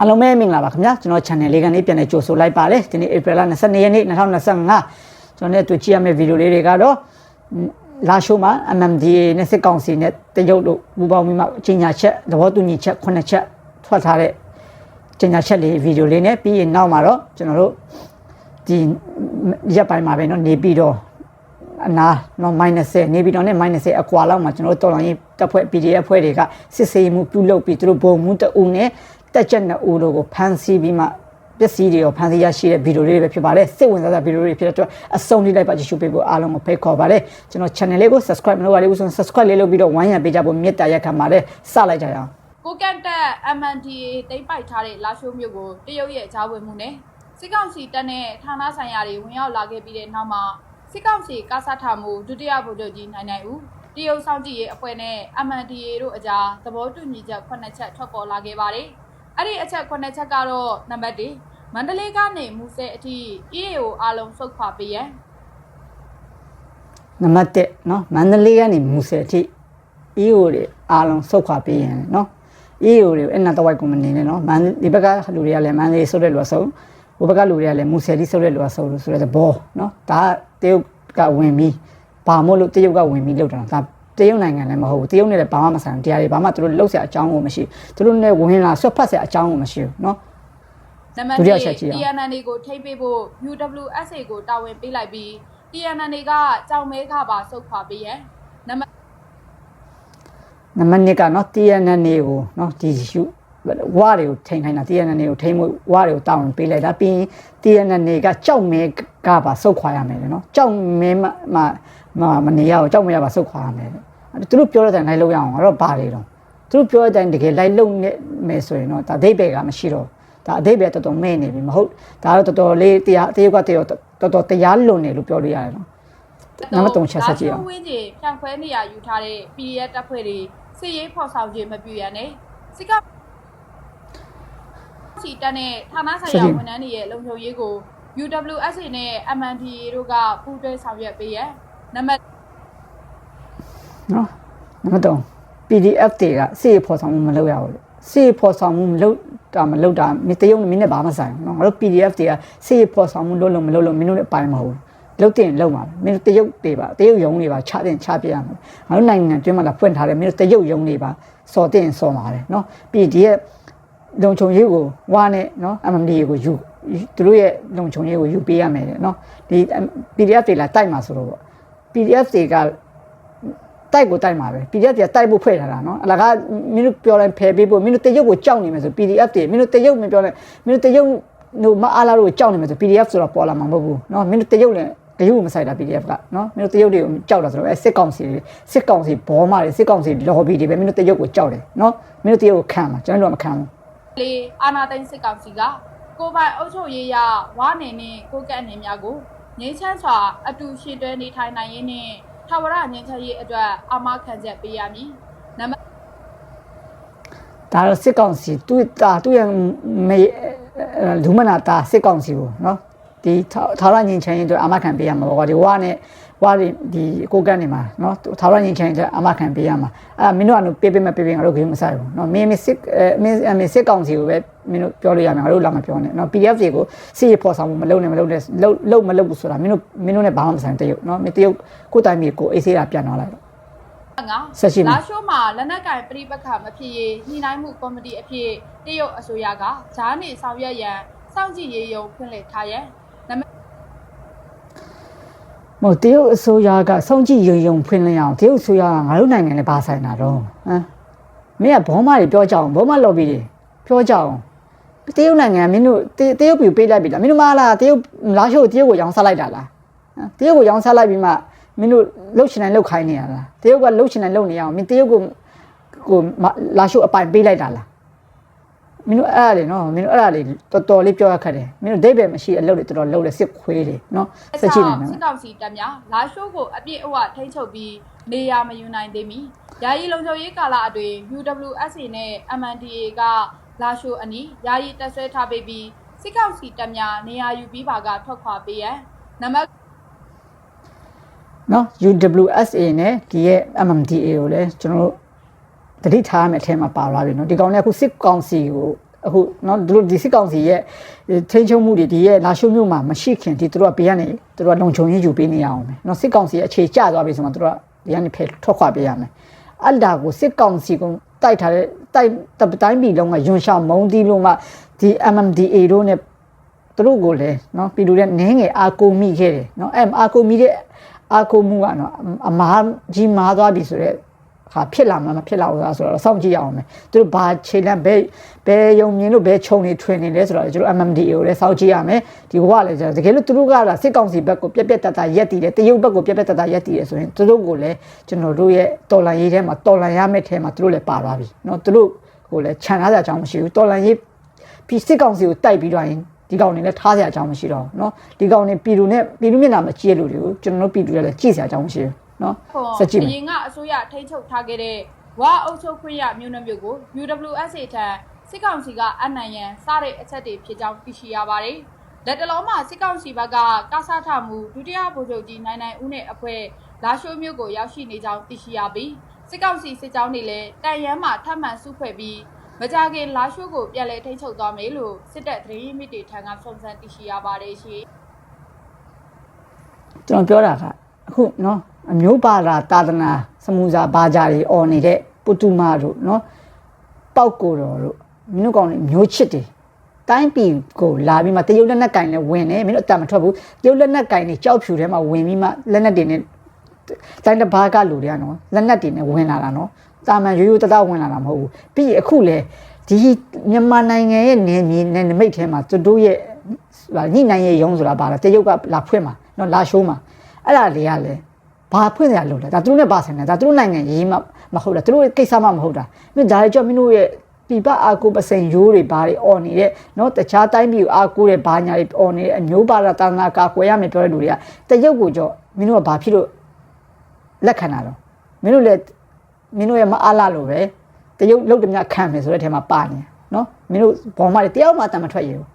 အားလုံးပဲမင်္ဂလာပါခင်ဗျာကျွန်တော် channel လေးကနေပြန်လည်ကြိုဆိုလိုက်ပါတယ်ဒီနေ့ April 22ရက်နေ့2025ကျွန်တော်နဲ့တွေ့ကြည့်ရမယ့်ဗီဒီယိုလေးတွေကတော့လာရှိုးမှာ MMDA နဲ့စစ်ကောင်စီနဲ့တရုတ်တို့ပူးပေါင်းပြီးမှကြီးညာချက်သဘောတူညီချက်9ချက်ထွက်ထားတဲ့ကြီးညာချက်လေးဗီဒီယိုလေးနဲ့ပြီးရင်နောက်မှာတော့ကျွန်တော်တို့ဒီရက်ပိုင်းမှာပဲเนาะနေပြီးတော့အနာနော် minus 10နေပြီးတော့နဲ့ minus 10အကွာလောက်မှာကျွန်တော်တို့တော်တော်ကြီးတပ်ဖွဲ့ PDF ဖွဲ့တွေကစစ်ဆေးမှုပြုလုပ်ပြီးသူတို့ဘုံမှုတအုပ်နဲ့ တက်ချက်နှစ်ဦးတို့ကိုဖမ်းဆီးပြီးမှပစ္စည်းတွေကိုဖမ်းဆီးရရှိတဲ့ဗီဒီယိုလေးတွေပဲဖြစ်ပါတယ်စိတ်ဝင်စားစရာဗီဒီယိုတွေဖြစ်တဲ့အတွက်အဆုံးထိလိုက်ပါကြည့်ရှုပေးဖို့အားလုံးကိုဖိတ်ခေါ်ပါတယ်ကျွန်တော် channel လေးကို subscribe မလုပ်ရသေးဘူးဆိုရင် subscribe လေးလုပ်ပြီးတော့ဝိုင်းရံပေးကြဖို့မြတ်တာရက်ခံပါတယ်စလိုက်ကြရအောင်ကိုကန့်တက် MNDA တိမ့်ပိုက်ထားတဲ့လာရှိုးမြို့ကိုတရုတ်ရဲ့ကြားဝင်မှုနဲ့စစ်ကောင်စီတပ်နဲ့ဌာနဆိုင်ရာတွေဝင်ရောက်လာခဲ့ပြီးတဲ့နောက်မှာစစ်ကောင်စီကာဆာထာမှုဒုတိယဗိုလ်ချုပ်ကြီးနိုင်နိုင်ဦးတရုတ်ဆောင်ကြည့်ရေးအဖွဲ့နဲ့ MNDA တို့အကြားသဘောတူညီချက်9ချက်ထွက်ပေါ်လာခဲ့ပါတယ်။ အဲ့ဒီအချက်9ချက်ကတော့နံပါတ်1မန္တလေးကနေမူဆယ်အထိ EAO အားလုံးစုတ်ခွာပေးရန် နံပါတ်1เนาะမန္တလေးကနေမူဆယ်အထိ EO တွေအားလုံးစုတ်ခွာပေးရင်เนาะ EO တွေအဲ့နာတဝိုက်ကွန်မနေနဲ့เนาะမန္တဒီဘက်ကလူတွေကလည်းမန္တလေးဆုတ်တဲ့လူကဆုတ်ဟိုဘက်ကလူတွေကလည်းမူဆယ်တိဆုတ်တဲ့လူကဆုတ်လို့ဆိုတဲ့ဘောเนาะဒါတရုတ်ကဝင်ပြီးဘာမို့လို့တရုတ်ကဝင်ပြီးလောက်တာဒါ တရုတ်နိုင်ငံလည်းမဟုတ်ဘူးတရုတ်နဲ့လည်းဘာမှမဆိုင်ဘူးတရားတွေဘာမှသူတို့လှုပ်เสียအကြောင်းကိုမရှိသူတို့နဲ့ဝင်လာဆွတ်ဖတ်เสียအကြောင်းကိုမရှိဘူးเนาะ နံပါတ် ဒုတိယ 1 ချက်ကြည့်အောင် TNN ကိုထိမ့်ပေးဖို့ UWSA ကိုတာဝန်ပေးလိုက်ပြီး TNN ကကြောင်မဲခပါစုတ်ခွာပေးရန်နံပါတ် နံပါတ်1ကเนาะ TNN ကိုเนาะဒီရှုဝါတွေကိုထိန်ခိုင်းတာ TNN ကိုထိန်မှုဝါတွေကိုတောင်းပေးလိုက်တာပြီးရင် TNN ကကြောက်မဲကပါစုတ်ခွာရမယ်လေเนาะကြောက်မဲမ မမမနေရအောင်ကြောက်မဲကပါစုတ်ခွာရမယ်လေသူတို့ပြောတဲ့အတိုင်းလိုက်လို့ရအောင်အဲ့တော့ဘာတွေတော့သူတို့ပြောတဲ့အတိုင်းတကယ်လိုက်လုံနေမယ်ဆိုရင်တော့ဒါအဓိပ္ပာယ်ကမရှိတော့ဒါအဓိပ္ပာယ်တော်တော်မဲ့နေပြီမဟုတ်ဒါတော့တော်တော်လေးတရားတရုတ်ကတရုတ်တော်တော်တရားလွန်နေလို့ပြောလို့ရတယ်နော်နံပါတ်3ချက်ဆက်ကြည့်အောင်ဝင်းကျင်ဖြန့်ခွဲနေရယူထားတဲ့ PDF တပ်ဖွဲ့တွေစစ်ရေးဖော်ဆောင်ခြင်းမပြုရနဲ့စစ်ကောင်စီတပ်နဲ့ဌာနဆိုင်ရာဝန်ထမ်းတွေရဲ့လုံခြုံရေးကို UWSA နဲ့ MNDA တို့ကပူးတွဲဆောင်ရွက်ပေးရ န်နံပါတ်နော်နံပါတ်3 PDF တွေကစေဖော်ဆောင်မှုမလုပ်ရဘူးလေစေဖော်ဆောင်မှုမလုပ်တာမလုပ်တာမင်းတရုံမင်းနဲ့ဘာမှဆိုင်ဘူးနော်ငါတို့ PDF တွေကစေဖော်ဆောင်မှုလုပ်လို့မလုပ်လို့မင်းတို့လည်းအပိုင်းမဟုတ်ဘူးလုတ်တင်လုံပါမင်းတို့တရုတ်တွေပါတရုတ်ယုံတွေပါချတင်ချပြရမယ်ငါတို့နိုင်ငံတွင်းမှာလာဖွင့်ထားတယ်မင်းတို့တရုတ်ယုံတွေပါစော်တင်စော်ပါတယ်နော်ပြီးဒီရဲ့လုံခြုံရေးကိုဝါနဲ့နော် MMD ကိုယူသူတို့ရဲ့လုံခြုံရေးကိုယူပေးရမယ်တဲ့နော်ဒီ PDF တွေလာတိုက်မှာဆိုတော့ PDF တွေကတိုက်ကိုတိုက်မှာပဲ PDF တွေကတိုက်ဖို့ဖွဲ့ထားတာနော်အလကားမင်းတို့ပြောလိုက်ဖယ်ပေးဖို့မင်းတို့တရုတ်ကိုကြောက်နေမယ်ဆို PDF တွေမင်းတို့တရုတ်မပြောနဲ့မင်းတို့တရုတ်တို့မအားလာတို့ကိုကြောက်နေမယ်ဆို PDF ဆိုတော့ပေါ်လာမှာမဟုတ်ဘူးနော်မင်းတို့တရုတ်လည်းတရုတ်မဆိုင်တာ PDF ကနော်မင်းတို့တရုတ်တွေကိုကြောက်တာဆိုတော့အဲစစ်ကောင်စီတွေစစ်ကောင်စီဘောမတွေစစ်ကောင်စီ lobby တွေပဲမင်းတို့တရုတ်ကိုကြောက်တယ်နော်မင်းတို့တရုတ်ကိုခံမှာကျွန်တော်တို့ကမခံဘူးလေအာနာသိန်းစစ်ကောင်စီကကိုပိုင်အုပ်ချုပ်ရေးရဝါနေနဲ့ကိုကန့်နေများကို ငြိမ်းချမ်းစွာအတူရှင်တွဲနေထိုင်နိုင်ရင်းနဲ့ထာဝရငြိမ်းချမ်းရေးအတွက်အာမခံချက်ပေးရမည်နံပါတ်ဒါတော့စစ်ကောင်စီသူတာသူရဲ့မေလူမနာတာစစ်ကောင်စီကိုနော် ဒီထာဝရငင်ချင်ရင်တို့အမခံပေးရမှာပေါ့ကွာဒီဝါနဲ့ဝါဒီဒီကိုကန်နေမှာနော်ထာဝရငင်ချင်ရင်အမခံပေးရမှာအဲ့မင်းတို့ကပေးပေးမပေးပေးငါတို့ဂိမ်းမဆိုင်ဘူးနော်မင်းမစစ်မင်းမစစ်ကောင်စီကိုပဲမင်းတို့ပြောလို့ရမှာငါတို့လာမပြောနဲ့နော် PDF တွေကိုစစ်ရဖော်ဆောင်မှုမလုပ်နဲ့မလုပ်နဲ့လုပ်လုပ်မလုပ်ဘူးဆိုတာမင်းတို့မင်းတို့နဲ့ဘာမှမဆိုင်တရုတ်နော်မင်းတရုတ်ကိုတိုင်မြေကိုအေးဆေးတာပြန်သွားလိုက်တော့ငါဆက်ရှိမယ်လာရှိုးမှာလက်နက်ကင်ပြိပခမဖြစ်ရေးညှိနှိုင်းမှုကော်မတီအဖြစ်တရုတ်အစိုးရကဂျားနေဆောင်ရွက်ရန်စောင့်ကြည့်ရေးယုံဖွင့်လှစ်ထားရန်နံပါတ် မဟုတ်တရုတ်အစိုးရကစောင့်ကြည့်ရုံရုံဖွင့်လင်းအောင်တရုတ်အစိုးရကငါတို့နိုင်ငံနဲ့ဘာဆိုင်တာတော့ဟမ်မင်းကဘောမတွေပြောကြအောင်ဘောမလော်ဘီတွေပြောကြအောင်တရုတ်နိုင်ငံမင်းတို့တတရုတ်ပြည်ပေးလိုက်ပြီလားမင်းတို့မလားတရုတ်လာရှို့တရုတ်ကိုရောင်းစားလိုက်တာလားဟမ်တရုတ်ကိုရောင်းစားလိုက်ပြီးမှမင်းတို့လှုပ်ရှင်တိုင်းလှုပ်ခိုင်းနေရလားတရုတ်ကလှုပ်ရှင်တိုင်းလှုပ်နေရအောင်မင်းတရုတ်ကိုကိုလာရှို့အပိုင်ပေးလိုက်တာလား မင်းတို့အဲ့ဒါလေနော်မင်းတို့အဲ့ဒါလေတော်တော်လေးပြောရခက်တယ်မင်းတို့ဒိတ်ပဲမရှိအလုပ်တွေတော်တော်လုပ်လဲစစ်ခွေးတွေနော်စစ်ချနေတယ်စစ်ကောင်စီတပ်များလာရှိုးကိုအပြည့်အဝထိန်းချုပ်ပြီးနေရာမယူနိုင်သေးမီယာယီလုံခြုံရေးကာလအတွင်း UWSA နဲ့ MNDA ကလာရှိုးအနီးယာယီတပ်ဆွဲထားပေးပြီးစစ်ကောင်စီတပ်များနေရာယူပြီးပါကထွက်ခွာပေးရန်နံပါတ်နော် UWSA နဲ့ဒီရဲ့ MMDA ကိုလည်းကျွန်တော်တို့ တတိထားရမယ်အထက်မှာပါသွားပြီနော်ဒီကောင်လည်းအခုစစ်ကောင်စီကိုအခုနော်တို့ဒီစစ်ကောင်စီရဲ့ထိန်းချုပ်မှုတွေဒီရဲ့လာရှုံမျိုးမှာမရှိခင်ဒီတို့ကဘေးကနေတို့ကလုံခြုံရေးယူပေးနေရအောင်မယ်နော်စစ်ကောင်စီရဲ့အခြေကျသွားပြီဆိုမှတို့ကဘေးကနေဖယ်ထွက်ခွာပေးရမယ်အလ္လာကိုစစ်ကောင်စီကတိုက်ထားတဲ့တိုက်တပ်တိုင်းပြည်လုံးကယွန်ရှောင်းမုံတီးလုံးကဒီ MMDA တို့နဲ့သူတို့ကိုလည်းနော်ပြည်သူတွေနင်းငယ်အာကိုမိခဲ့တယ်နော်အဲအာကိုမိတဲ့အာကိုမှုကနော်အမားကြီးမားသွားပြီဆိုတော့ ဟာဖြစ်လာမှာမဖြစ်လာဘူးလားဆိုတော့စောင့်ကြည့်ရအောင်မယ်သူတို့ဘာခြေလန့်ဘဲဘဲယုံမြင်လို့ဘဲခြုံနေထွင်နေလဲဆိုတော့ကျွန်တော် MMDA ကိုလည်းစောင့်ကြည့်ရမယ်ဒီဘဝလည်းကျွန်တော်တကယ်လို့သူတို့ကလာစစ်ကောင်စီဘက်ကိုပြက်ပြက်တတ်တာရက်တည်တယ်တရုတ်ဘက်ကိုပြက်ပြက်တတ်တာရက်တည်တယ်ဆိုရင်သူတို့ကိုလည်းကျွန်တော်တို့ရဲ့တော်လန်ရေးထဲမှာတော်လန်ရမယ့်ထဲမှာသူတို့လည်းပါသွားပြီเนาะသူတို့ကိုလည်းခြံထားကြအကြောင်းမရှိဘူးတော်လန်ရေးပြီးစစ်ကောင်စီကိုတိုက်ပြီးတော့ရင်ဒီကောင်တွေလည်းထားစရာအကြောင်းမရှိတော့ဘူးเนาะဒီကောင်တွေပြည်သူနဲ့ပြည်သူမျက်နှာမကြည့်ရလို့တွေကိုကျွန်တော်တို့ပြည်သူတွေလည်းကြည့်စရာအကြောင်းမရှိဘူး နော်ဆက်ကြည့်မယ်အရင်ကအစိုးရထိန်းချုပ်ထားခဲ့တဲ့ဝါအုပ်ချုပ်ခွင့်ရမြို့နှမြို့ကို UWSA ထံစစ်ကောင်စီကအနိုင်ရန်စတဲ့အချက်တွေဖြစ်ကြောင်းသိရှိရပါတယ်လက်တလုံးမှာစစ်ကောင်စီဘက်ကကာဆထမှုဒုတိယဗိုလ်ချုပ်ကြီးနိုင်နိုင်ဦးနဲ့အဖွဲ့လာရှိုးမြို့ကိုရောက်ရှိနေကြောင်းသိရှိရပြီးစစ်ကောင်စီစစ်ကြောင်းတွေလည်းတန်ရမ်းမှာထပ်မံစုဖွဲ့ပြီးမကြခင်လာရှိုးကိုပြန်လည်ထိန်းချုပ်သွားမယ်လို့စစ်တပ်သတင်းရင်းမြစ်တွေထံကစုံစမ်းသိရှိရပါတယ်ရှင်ကျွန်တော်ပြောတာကအခုနော် အမျိုးပါတာသာသနာစမူစာဘာသာတွေအော်နေတဲ့ပုတုမတို့နော်ပေါက်ကိုတော်တို့မင်းတို့ကောင်တွေမျိုးချစ်တယ်တိုင်းပြည်ကိုလာပြီးမှတရုတ်လက်နက်ကင်လည်းဝင်တယ်မင်းတို့အတမထွက်ဘူးတရုတ်လက်နက်ကင်တွေကြောက်ဖြူထဲမှာဝင်ပြီးမှလက်နက်တွေနဲ့တိုင်းတစ်ပါးကလူတွေကနော်လက်နက်တွေနဲ့ဝင်လာတာနော်တာမန်ရိုးရိုးတတဝင်လာတာမဟုတ်ဘူးပြီးရင်အခုလေဒီမြန်မာနိုင်ငံရဲ့နယ်မြေနယ်နိမိတ်ထဲမှာသူတို့ရဲ့ညှိနှိုင်းရေးရုံးဆိုတာပါလားတရုတ်ကလာဖွင့်မှာနော်လာရှိုးမှာအဲ့ဒါတွေကလည်း ဘာဖွင့်ရလို့လဲဒါသူတို့နဲ့ပါဆိုင်တယ်ဒါသူတို့နိုင်ငံရေးမှမဟုတ်တာသူတို့ကိစ္စမှမဟုတ်တာမင်းဒါကြောင့်မင်းတို့ရဲ့ပြပအာကိုပစိန်ရိုးတွေဘာတွေអော်နေတဲ့เนาะတခြားတိုင်းပြည်ကိုအာကိုတဲ့ဘာညာတွေអော်နေတဲ့အမျိုးပါဒတာနာကာကွယ်ရမယ်ပြောတဲ့လူတွေကတရုတ်ကိုကြောမင်းတို့ကဘာဖြစ်လို့လက်ခံတာတော့မင်းတို့လည်းမင်းတို့ရဲ့မအားလာလို့ပဲတရုတ်လုတ်တမျှခံမယ်ဆိုတဲ့ထဲမှာပါနေเนาะမင်းတို့ဘောမတွေတယောက်မှတမ်းမထွက်ရဘူး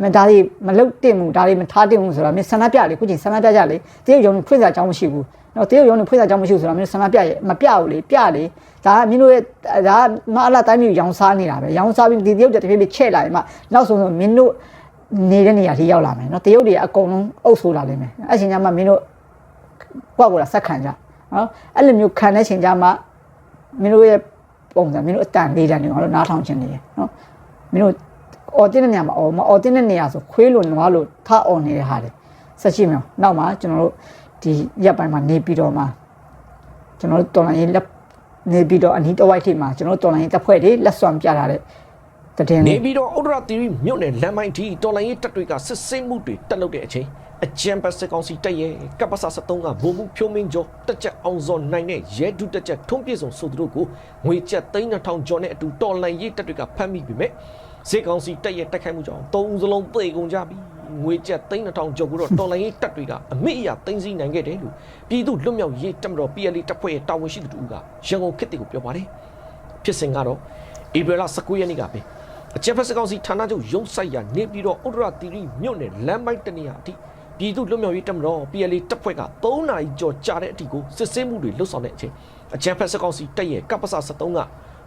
မင်းဒါတွေမလုတ်တင်ဘူးဒါတွေမထားတင်ဘူးဆိုတာမင်းဆန္ဒပြလေခုချိန်ဆန္ဒပြကြလေတရုတ်ရုံဖွင့်စာကြောင်းမရှိဘူး နော်တရုတ်ရုံဖွင့်စာကြောင်းမရှိဘူးဆိုတာမင်းဆန္ဒပြရမပြဘူးလေပြလေဒါကမင်းတို့ရဲ့ဒါကမအားလာတိုင်းမျိုးရောင်းစားနေတာပဲရောင်းစားပြီးဒီတရုတ်တဖြည်းဖြည်းချဲ့လာရင်မှနောက်ဆုံးဆိုမင်းတို့နေတဲ့နေရာထိရောက်လာမယ်နော်တရုတ်တွေအကုန်လုံးအုပ်ဆိုးလာလိမ့်မယ်အဲ့ချိန်ကျမှမင်းတို့ကွက်ကွက်လာဆက်ခံကြနော်အဲ့လိုမျိုးခံတဲ့ချိန်ကျမှမင်းတို့ရဲ့ပုံစံမင်းတို့အတန်လေးတန်တွေငါတို့နားထောင်ခြင်းနေရနော်မင်းတို့အော်တင်းတဲ့နေရာမှာအော်မအော်တင်းတဲ့နေရာဆိုခွေးလိုနွားလိုထအော်နေတဲ့ဟာတွေဆက်ရှိမယ်နောက်မှာကျွန်တော်တို့ ဒီရက်ပိုင်းမှာနေပြီးတော့မှကျွန်တော်တို့တော်လိုင်းရေးလက်နေပြီးတော့အနီးတစ်ဝိုက်ထိမှာကျွန်တော်တို့တော်လိုင်းရေးတပ်ဖွဲ့တွေလက်စွမ်းပြလာတဲ့တည်နေင်းပြီးတော့ဥဒရသီရိမြို့နယ်လမ်းပိုင်းထိတော်လိုင်းရေးတပ်တွေကစစ်ဆေးမှုတွေတက်လုပ်တဲ့အချိန်အကြံပတ်စစ်ကောင်စီတပ်ရဲ့ကပ္ပစ73ကဗိုလ်မှူးဖြိုးမင်းကျော်တက်ချက်အောင်စောနိုင်တဲ့ရဲဒုတက်ချက်ထုံးပြည့်စုံဆိုသူတို့ကိုငွေကျပ်3000ကျော်နဲ့အတူတော်လိုင်းရေးတပ်တွေကဖမ်းမိပြီမဲ့စစ်ကောင်စီတပ်ရဲ့တိုက်ခိုက်မှုကြောင့်သုံးဦးစလုံးသေကုန်ကြပြီ ငွေကျပ်3000ကျော်ကိုတော့တော်လိုင်းရေးတပ်တွေကအမိအယသိမ်းဆည်းနိုင်ခဲ့တယ်လို့ပြည်သူလွတ်မြောက်ရေးတပ်မတော် PLA တပ်ဖွဲ့ရဲ့တာဝန်ရှိသူတို့ကရန်ကုန်ခေတ်တွေကိုပြောပါတယ်ဖြစ်စဉ်ကတော့ဧပြီလ19ရက်နေ့ကပဲအကြံဖက်စကောင်စီဌာနချုပ်ရုံးဆိုင်ရာနေပြီးတော့ဥဒရတီရီမြို့နယ်လမ်းပိုင်းတနေရာအထိပြည်သူ့လွတ်မြောက်ရေးတပ်မတော် PLA တပ်ဖွဲ့က3နာရီကျော်ကြာတဲ့အထိကိုစစ်ဆေးမှုတွေလှုပ်ဆောင်တဲ့အချိန်အကြံဖက်စကောင်စီတပ်ရဲ့ကပ္ပစ73က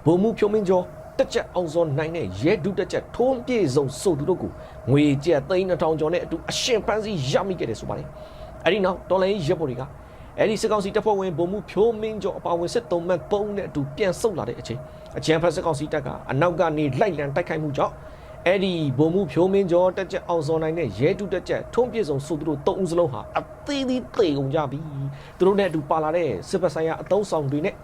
ဗိုလ်မှူးဖြိုးမင်းကျော် တက်ချက်အောင်စောနိုင်တဲ့ရဲဒုတက်ချက်ထုံးပြေဆုံးဆိုသူတို့ကိုငွေကျပ်3000ကျော်နဲ့အတူအရှင်ဖန်းစီရမိခဲ့တယ်ဆိုပါတယ်အဲ့ဒီနောက်တော်လိုင်းရဲဘော်တွေကအဲ့ဒီစစ်ကောင်စီတပ်ဖွဲ့ဝင်ဗိုလ်မှူးဖြိုးမင်းကျော်အပါအဝင်စစ်သုံးမှတ်ပုံနဲ့အတူပြန်ဆုတ်လာတဲ့အချိန်အကြံဖက်စစ်ကောင်စီတပ်ကအနောက်ကနေလိုက်လံတိုက်ခိုက်မှုကြောင့်အဲ့ဒီဗိုလ်မှူးဖြိုးမင်းကျော်တက်ချက်အောင်စောနိုင်တဲ့ရဲတုတက်ချက်ထုံးပြည့်စုံဆိုသူတို့သုံးဦးစလုံးဟာအသေးသေးသေကုန်ကြပြီသူတို့နဲ့အတူပါလာတဲ့စစ်ဘက်ဆိုင်ရာအတုံးဆောင်တွေနဲ့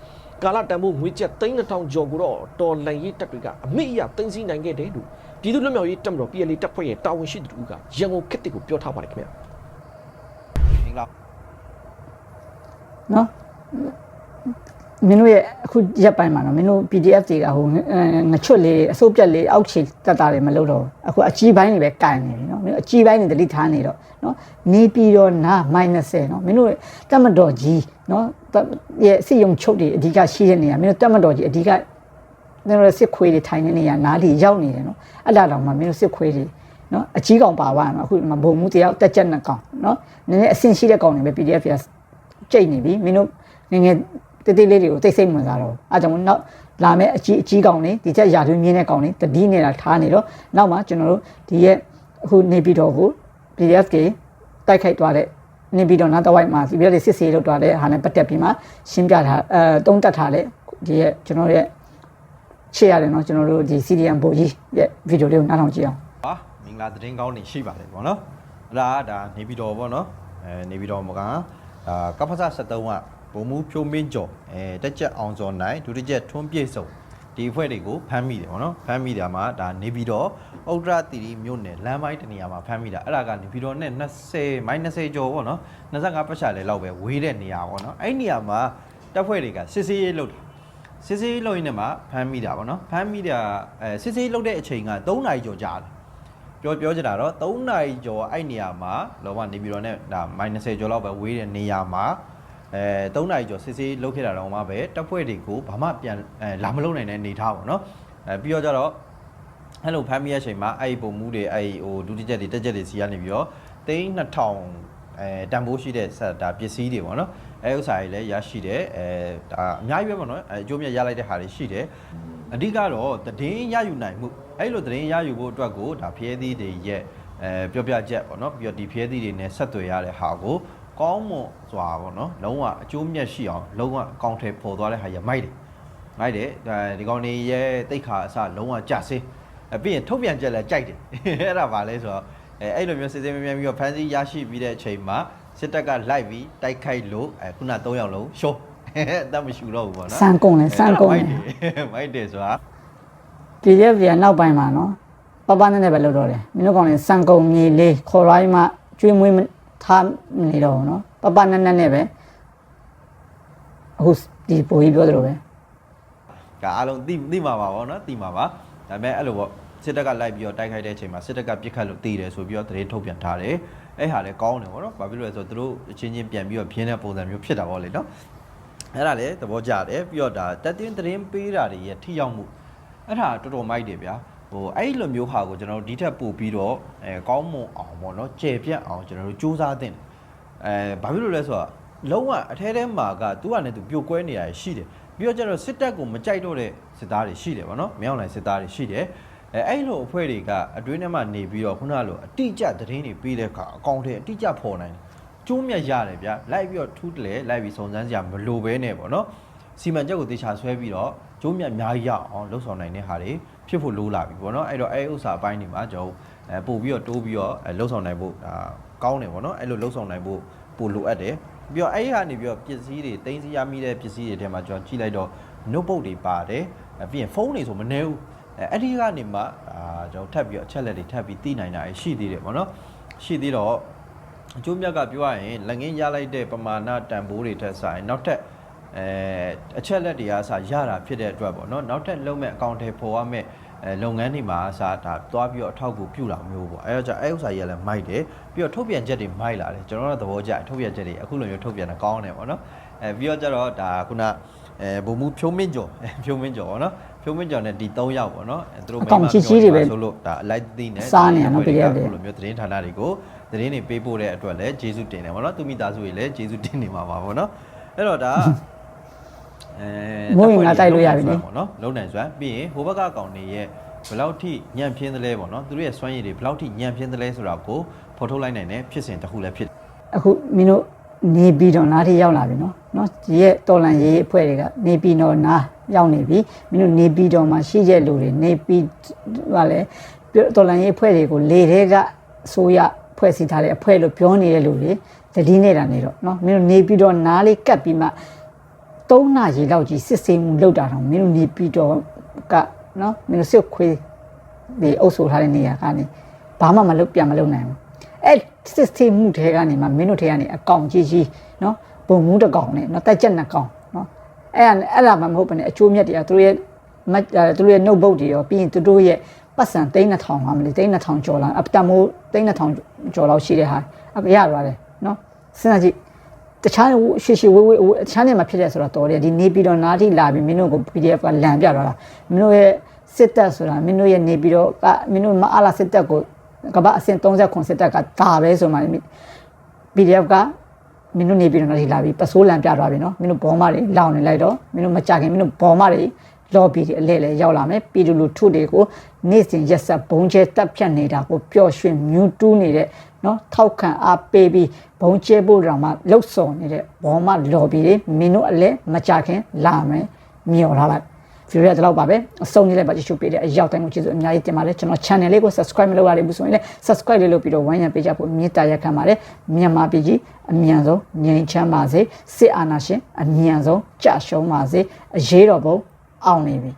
ကာလတန်ဖိုးငွေကျပ်3000ကျော်ကိုတော့တော်လန်ရေးတပ်တွေကအမိအယသိမ်းဆည်းနိုင်ခဲ့တယ်လို့ပြည်သူ့လွတ်မြောက်ရေးတပ်မတော် PLA တပ်ဖွဲ့ရဲ့တာဝန်ရှိသူတို့ကရန်ကုန်ခေတ်တစ်ကိုပြောထားပါတယ်ခင်ဗျာမင်္ဂလာနော် မင်းတို့ရဲ့အခုရက်ပိုင်းမှာနော်မင်းတို့ PDF တွေကဟိုအဲငချွတ်လေးအစိုးပြက်လေးအောက်ခြေတက်တာတွေမလုပ်တော့ဘူးအခုအကြီးပိုင်းတွေပဲကင်နေပြီနော်မင်းတို့အကြီးပိုင်းတွေတတိထားနေတော့နော်နေပြီးတော့နာ -30 နော်မင်းတို့တက်မတော်ကြီးနော်တက်ရဲ့စစ်ရုံချုပ်တွေအဓိကရှိတဲ့နေရာမင်းတို့တက်မတော်ကြီးအဓိကမင်းတို့စစ်ခွေးတွေထိုင်နေနေရနားလီရောက်နေတယ်နော်အဲ့ဒါတော့မှမင်းတို့စစ်ခွေးတွေနော်အကြီးကောင်ပါသွားနော်အခုဒီမှာဘုံမှုတယောက်တက်ချက်နှစ်ကောင်နော်နည်းနည်းအဆင့်ရှိတဲ့ကောင်တွေပဲ PDF ရကြိတ်နေပြီမင်းတို့ငယ်ငယ် တေးသေးလေးတွေကိုတိတ်ဆိတ်ဝင်စားတော့အဲကြောင့်မို့နောက် လာမဲ့အကြီးအကြီးကောင်တွေဒီချက်ရာသွင်းမြင်းတဲ့ကောင်တွေတတိနေတာထားနေတော့နောက်မှကျွန်တော်တို့ဒီရဲ့အခုနေပြီးတော့ကို PDF တွေတိုက်ခိုက်သွားတဲ့နေပြီးတော့နောက်တစ်ဝိုက်မှာ PDF တွေစစ်ဆေးလုပ်သွားတဲ့ဟာနဲ့ပတ်သက်ပြီးမှရှင်းပြထားအဲတုံးတက်ထားတဲ့ဒီရဲ့ကျွန်တော်ရဲ့ရှေ့ရတယ်เนาะကျွန်တော်တို့ဒီ CDM ဘိုကြီးရဲ့ဗီဒီယိုလေးကိုနားထောင်ကြည့်အောင် ပါမင်္ဂလာသတင်းကောင်းနေရှိပါတယ်ပေါ့နော်အဲ့ဒါကဒါနေပြည်တော်ပေါ့နော်အဲနေပြည်တော်မကဒါကပ္ပစ73က ဘုံမူဖြိုးမင်းကျော်အဲတက်ချက်အောင်စော်နိုင်ဒုတိယထွန်းပြည့်စုံဒီအဖွဲ့တွေကိုဖမ်းမိတယ်ပေါ့နော်ဖမ်းမိတယ်မှာဒါနေပြည်တော်ဥဒရတီရီမြို့နယ်လမ်းပိုင်းတနေရာမှာဖမ်းမိတာအဲ့ဒါကနေပြည်တော်နဲ့20မိုင်20ကျော်ပေါ့နော်25ပတ်ချာလဲလောက်ပဲဝေးတဲ့နေရာပေါ့နော်အဲ့နေရာမှာတပ်ဖွဲ့တွေကစစ်စေးရေးလုပ်တာစစ်စေးလုံရင်းနဲ့မှာဖမ်းမိတာပေါ့နော်ဖမ်းမိတာအဲစစ်စေးလုံတဲ့အချိန်က3နာရီကျော်ကြာတယ်ပြောပြောချင်တာတော့3နာရီကျော်အဲ့နေရာမှာလောကနေပြီးတော့ねဒါ -30 ကျော်လောက်ပဲဝေးတဲ့နေရာမှာ အဲ3နာရီကျော်စစ်စေးလုံခဲ့တာတော့မှပဲတပ်ဖွဲ့တွေကိုဘာမှပြန်အဲလာမလုံနိုင်တဲ့အနေထားပေါ့နော်အဲပြီးတော့ကြတော့အဲ့လိုဖမ်းမိတဲ့အချိန်မှာအဲ့ဒီပုံမှုတွေအဲ့ဒီဟိုဒုတိယချက်တွေတက်ချက်တွေစီကနေပြီးတော့သိန်း2000အဲတန်ဖိုးရှိတဲ့ဆက်ဒါပစ္စည်းတွေပေါ့နော်အဲဥစ္စာတွေလည်းရရှိတယ်အဲဒါအများကြီးပဲပေါ့နော်အဲအကျိုးမြတ်ရလိုက်တဲ့ဟာတွေရှိတယ်အဓိကတော့တည်င်းရယူနိုင်မှုအဲ့လိုတည်င်းရယူဖို့အတွက်ကိုဒါဖျဲသီးတွေရဲ့အဲပြောပြချက်ပေါ့နော်ပြီးတော့ဒီဖျဲသီးတွေနဲ့ဆက်သွယ်ရတဲ့ဟာကို ကောင်းမွန်စွာပေါ့နော်လုံးဝအကျိုးမြတ်ရှိအောင်လုံးဝအကောင့်ထဲပေါ်သွားတဲ့ဟာရမိုက်တယ်မိုက်တယ်ဒါဒီကောင်တွေရဲ့တိတ်ခါအစလုံးဝကြဆင်းအပြီးရင်ထုတ်ပြန်ချက်လည်းကြိုက်တယ်အဲ့ဒါပါလဲဆိုတော့အဲအဲ့လိုမျိုးစစ်စစ်မြဲမြဲပြီးတော့ဖန်စီရရှိပြီးတဲ့အချိန်မှာစစ်တပ်ကလိုက်ပြီးတိုက်ခိုက်လို့အဲခုန၃ယောက်လုံးရှုံးအသက်မရှူတော့ဘူးပေါ့နော်စံကုန်လဲစံကုန်လဲမိုက်တယ်ဆိုတာ PDF ပြန်နောက်ပိုင်းမှာနော်ပပနဲ့နဲ့ပဲလုပ်တော့တယ်မင်းတို့ကောင်လည်းစံကုန်မြေလေးခေါ်ရိုင်းမှကျွေးမွေးမ ထားနေတော့ဘူးနော်ပပနဲ့နဲ့နဲ့ပဲအခုဒီပိုကြီးပြောသလိုပဲဒါအားလုံးသိသိမှာပါဗောနော်သိမှာပါဒါပေမဲ့အဲ့လိုပေါ့စစ်တပ်ကလိုက်ပြီးတော့တိုက်ခိုက်တဲ့အချိန်မှာစစ်တပ်ကပြစ်ခတ်လို့တည်တယ်ဆိုပြီးတော့သတင်းထုတ်ပြန်ထားတယ်အဲ့ဟာလည်းကောင်းတယ်ဗောနော်ဘာဖြစ်လို့လဲဆိုတော့သူတို့အချင်းချင်းပြန်ပြီးတော့ပြင်းတဲ့ပုံစံမျိုးဖြစ်တာဗောလေနော်အဲ့ဒါလည်းသဘောကျတယ်ပြီးတော့ဒါတက်တင်းသတင်းပေးတာတွေရဲ့ထိရောက်မှုအဲ့ဒါတော်တော်မိုက်တယ်ဗျာ ဟိုအဲ့လိုမျိုးဟာကိုကျွန်တော်တို့ဒီထက်ပို့ပြီးတော့အဲကောင်းမွန်အောင်ပေါ့နော်ကျေပြတ်အောင်ကျွန်တော်တို့စူးစမ်းတင်တယ်အဲဘာဖြစ်လို့လဲဆိုတော့လုံးဝအထဲထဲမှာကသူကလည်းသူပြိုကွဲနေရရှိတယ်ပြီးတော့ကျတော့စစ်တပ်ကိုမကြိုက်တော့တဲ့စစ်သားတွေရှိတယ်ဗောနော်မြောက်လိုင်စစ်သားတွေရှိတယ်အဲအဲ့လိုအဖွဲ့တွေကအတွင်းထဲမှာနေပြီးတော့ခုနကလိုအတိအကျသတင်းတွေပေးတဲ့အခါအကောင့်ထဲအတိအကျပေါ်နိုင်တယ်ကျိုးမြတ်ရတယ်ဗျာလိုက်ပြီးတော့ထူးတလဲလိုက်ပြီးစုံစမ်းစရာမလိုဘဲနဲ့ဗောနော် စီမံချက်ကိုတေချာဆွဲပြီးတော့ကျိုးမြတ်အများကြီးရအောင်လှုပ်ဆောင်နိုင်တဲ့ဟာတွေဖြစ်ဖို့လိုလာပြီဗောနော်အဲ့တော့အဲ့ဥစ္စာအပိုင်းတွေမှာကျွန်တော်အဲပို့ပြီးတော့တိုးပြီးတော့အဲလှုပ်ဆောင်နိုင်ဖို့ဒါကောင်းတယ်ဗောနော်အဲ့လိုလှုပ်ဆောင်နိုင်ဖို့ပိုလိုအပ်တယ်ပြီးတော့အဲ့ဒီကနေပြီးတော့ပစ္စည်းတွေတင်းစီရမိတဲ့ပစ္စည်းတွေထဲမှာကျွန်တော်ကြည့်လိုက်တော့ notebook တွေပါတယ်အဲပြီးရင်ဖုန်းတွေဆိုမနေဘူးအဲအဲ့ဒီကနေမှအာကျွန်တော်ထပ်ပြီးတော့အချက်လက်တွေထပ်ပြီးသိနိုင်တာရှိသေးတယ်ဗောနော်ရှိသေးတော့အကျိုးမြတ်ကပြောရရင်လက်ငင်းရလိုက်တဲ့ပမာဏတန်ဖိုးတွေထက်ဆိုင်နောက်ထပ် အဲအချက်လက်တွေကစရတာဖြစ်တဲ့အတွက်ပေါ့နော်နောက်ထပ်လုံးမဲ့အကောင့်တွေပေါ်ရမဲ့အဲလုပ်ငန်းတွေမှာအစားဒါသွားပြီးတော့အထောက်အကူပြုလာမျိုးပေါ့အဲတော့じゃအဲဥစ္စာကြီးကလည်းမိုက်တယ်ပြီးတော့ထုတ်ပြန်ချက်တွေမိုက်လာတယ်ကျွန်တော်တို့သဘောကျတယ်ထုတ်ပြန်ချက်တွေအခုလိုမျိုးထုတ်ပြန်တာကောင်းတယ်ပေါ့နော်အဲပြီးတော့ကြတော့ဒါခုနအဲဘုံမူဖြိုးမင်းကျော်အဲဖြိုးမင်းကျော်ပေါ့နော်ဖြိုးမင်းကျော်နဲ့ဒီ၃ယောက်ပေါ့နော်အဲသူတို့အကောင်ကြီးကြီးတွေပဲဆိုလို့ဒါအလိုက်သိနေစားနေရနော် PDF တွေအခုလိုမျိုးသတင်းဌာနတွေကိုသတင်းတွေပေးပို့တဲ့အတွက်လည်းကျေးဇူးတင်တယ်ပေါ့နော်သူမိသားစုတွေလည်းကျေးဇူးတင်နေမှာပါပေါ့နော်အဲ့တော့ဒါ အဲမိုးရင်ငါတိုက်လို့ရပြီလေပေါ့နော်လုံနိုင်စွမ်းပြီးရင်ဟိုဘက်ကကောင်တွေရဲ့ဘယ်လောက်ထိညံ့ဖျင်းသလဲပေါ့နော်သူတို့ရဲ့စွမ်းရည်တွေဘယ်လောက်ထိညံ့ဖျင်းသလဲဆိုတာကိုဖော်ထုတ်လိုက်နိုင်တဲ့ဖြစ်စဉ်တစ်ခုလည်းဖြစ်အခုမင်းတို့နေပြီးတော့နားထိရောက်လာပြီနော်နော်ဒီရဲ့တော်လန်ရေးအဖွဲ့တွေကနေပြီးတော့နားရောက်နေပြီမင်းတို့နေပြီးတော့မှရှိတဲ့လူတွေနေပြီးကလည်းတော်လန်ရေးအဖွဲ့တွေကိုလေထဲကအစိုးရဖွဲ့စည်းထားတဲ့အဖွဲ့လို့ပြောနေတဲ့လူတွေတတိနေတာနေတော့နော်မင်းတို့နေပြီးတော့နားလေးကပ်ပြီးမှ သုံးနာရီလောက်ကြီးစစ်ဆေးမှုလုပ်တာတော့မင်းတို့နေပြီးတော့ကနော်မင်းတို့စစ်ခွေးဒီအုပ်ဆိုထားတဲ့နေရာကနေဘာမှမလုပ်ပြန်မလုပ်နိုင်ဘူးအဲ့စစ်သေးမှုထဲကနေမှမင်းတို့ထဲကနေအကောင်ကြီးကြီးနော်ဘုံမှုတစ်ကောင်နဲ့နော်တက်ချက်နှစ်ကောင်နော်အဲ့ဒါအဲ့ဒါမှမဟုတ်ဘဲနဲ့အချိုးမြတ်တွေကသူတို့ရဲ့မတ်အဲသူတို့ရဲ့ notebook တွေရောပြီးရင်သူတို့ရဲ့ပတ်စံ3000ဟာမလို့3000ကျော်လာအပတမိုး3000ကျော်လောက်ရှိတဲ့ဟာအခုရပါတယ်နော်စဉ်းစားကြည့် တခြားရှေ့ရှေ့ဝေးဝေးတခြားနေမှာဖြစ်တဲ့ဆိုတော့တော်တယ်ဒီနေပြီးတော့နားထိလာပြီးမင်းတို့ကို PDF ကလန်ပြတော့တာမင်းတို့ရဲ့စစ်တပ်ဆိုတာမင်းတို့ရဲ့နေပြီးတော့ကမင်းတို့မအားလာစစ်တပ်ကိုကမ္ဘာအဆင့်30စစ်တပ်ကဒါပဲဆိုမှ PDF ကမင်းတို့နေပြီးတော့ဒီလာပြီးပစိုးလန်ပြသွားပြီနော်မင်းတို့ဘောမတွေလောင်နေလိုက်တော့မင်းတို့မကြခင်မင်းတို့ဘောမတွေ လော်ဘီတွေအလဲလဲရောက်လာမယ်ပြည်သူလူထုတွေကိုနေ့စဉ်ရက်ဆက်ဘုံကျဲတက်ဖြတ်နေတာကိုပျော်ရွှင်မြူးတူးနေတဲ့နော်ထောက်ခံအားပေးပြီးဘုံကျဲဖို့တောင်မှလှုပ်ဆော်နေတဲ့ဘောမလော်ဘီတွေမင်းတို့အလဲမကြခင်လာမယ်မျှော်ထားလိုက်ဗီဒီယိုရတော့ပါပဲအဆုံးလေးလည်းပါကြည့်ရှုပေးတဲ့အရောက်တိုင်းကိုကျေးဇူးအများကြီးတင်ပါတယ်ကျွန်တော် channel လေးကို subscribe မလုပ်ရသေးဘူးဆိုရင်လည်း subscribe လေးလုပ်ပြီးတော့ဝိုင်းရံပေးကြဖို့မေတ္တာရက်ခံပါတယ်မြန်မာပြည်ကြီးအမြန်ဆုံးငြိမ်းချမ်းပါစေစစ်အာဏာရှင်အမြန်ဆုံးကြရှုံးပါစေအရေးတော်ပုံ အောင်နေပြီ